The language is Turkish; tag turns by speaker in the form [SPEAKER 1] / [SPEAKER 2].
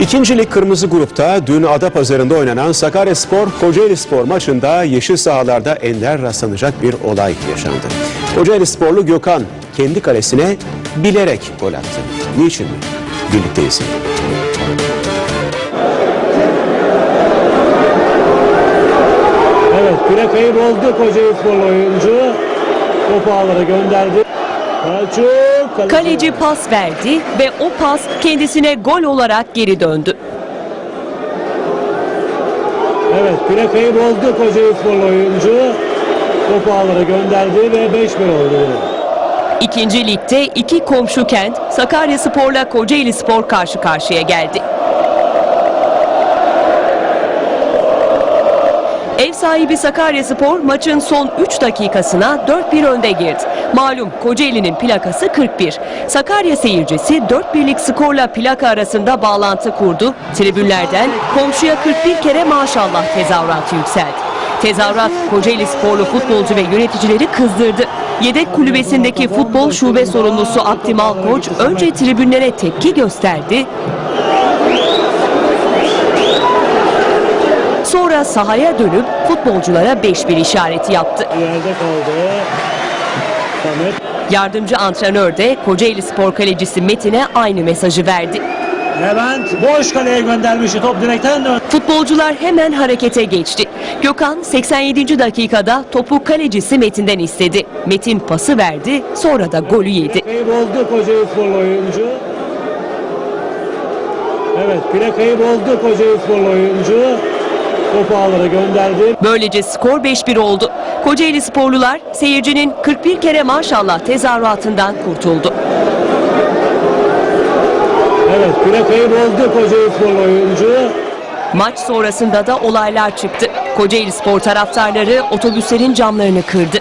[SPEAKER 1] İkinci lig kırmızı grupta dün Adapazarı'nda oynanan Sakaryaspor Kocaeli Spor maçında yeşil sahalarda ender rastlanacak bir olay yaşandı. Kocaeli Sporlu Gökhan kendi kalesine bilerek gol attı. Niçin mi? Birlikte izleyelim.
[SPEAKER 2] Evet plakayı bozdu Kocaeli Sporlu oyuncu. Topu ağlara gönderdi. Selçuk.
[SPEAKER 3] Kaleci pas verdi ve o pas kendisine gol olarak geri döndü.
[SPEAKER 2] Evet plakayı bozdu Kocaeli Sporlu oyuncu. Topu ağlara gönderdi ve 5-1 oldu.
[SPEAKER 3] İkinci ligde iki komşu kent Sakaryaspor'la Kocaeli Spor karşı karşıya geldi. Ev sahibi Sakaryaspor maçın son 3 dakikasına 4-1 önde girdi. Malum Kocaeli'nin plakası 41. Sakarya seyircisi 4-1'lik skorla plaka arasında bağlantı kurdu. Tribünlerden komşuya 41 kere maşallah tezahüratı yükseldi. Tezahürat Kocaeli sporlu futbolcu ve yöneticileri kızdırdı. Yedek kulübesindeki futbol şube sorumlusu Aktimal Koç önce tribünlere tepki gösterdi. Sonra sahaya dönüp futbolculara 5-1 işareti yaptı. Yardımcı antrenör de Kocaeli Spor kalecisi Metin'e aynı mesajı verdi.
[SPEAKER 2] Levent boş kaleye göndermişti. Top direkten döndü.
[SPEAKER 3] Futbolcular hemen harekete geçti. Gökhan 87. dakikada topu kalecisi Metin'den istedi. Metin pası verdi, sonra da golü yedi.
[SPEAKER 2] Plakayı bozdu Kocaeli Sporlu oyuncu. Evet plakayı bozdu Kocaeli Sporlu oyuncu. Topu ağlara gönderdi.
[SPEAKER 3] Böylece skor 5-1 oldu. Kocaeli sporlular seyircinin 41 kere maşallah tezahüratından kurtuldu.
[SPEAKER 2] Evet plakayı bozdu Kocaeli Sporlu oyuncu.
[SPEAKER 3] Maç sonrasında da olaylar çıktı. Kocaeli spor taraftarları otobüslerin camlarını kırdı.